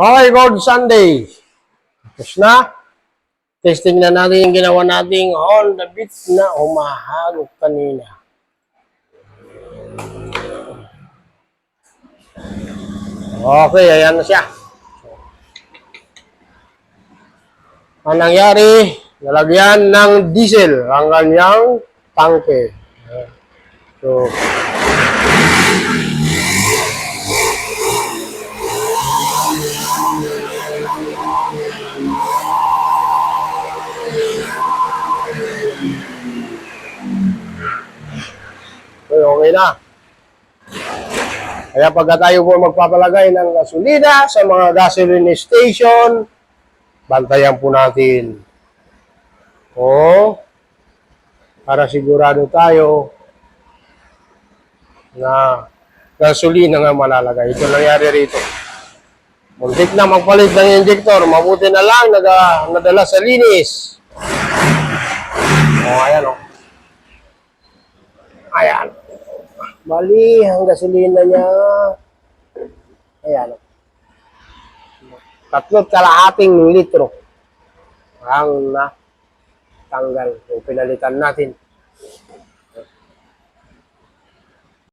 Okay, good Sunday. Tapos na. Testing na natin yung ginawa nating on the beat na umahagok kanina. Okay, ayan na siya. Ang nangyari, nalagyan ng diesel ang kanyang tangke. So, Okay, na. Kaya pagka tayo po magpapalagay ng gasolina sa mga gasoline station, bantayan po natin. O, para sigurado tayo na gasolina nga malalagay. Ito nangyari rito. Muntik na magpalit ng injector, mabuti na lang naga, nadala sa linis. O, ayan o. Ayan. Mali ang gasolina niya. Ayan. Tatlo't kalahating litro ang na tanggal. Yung pinalitan natin.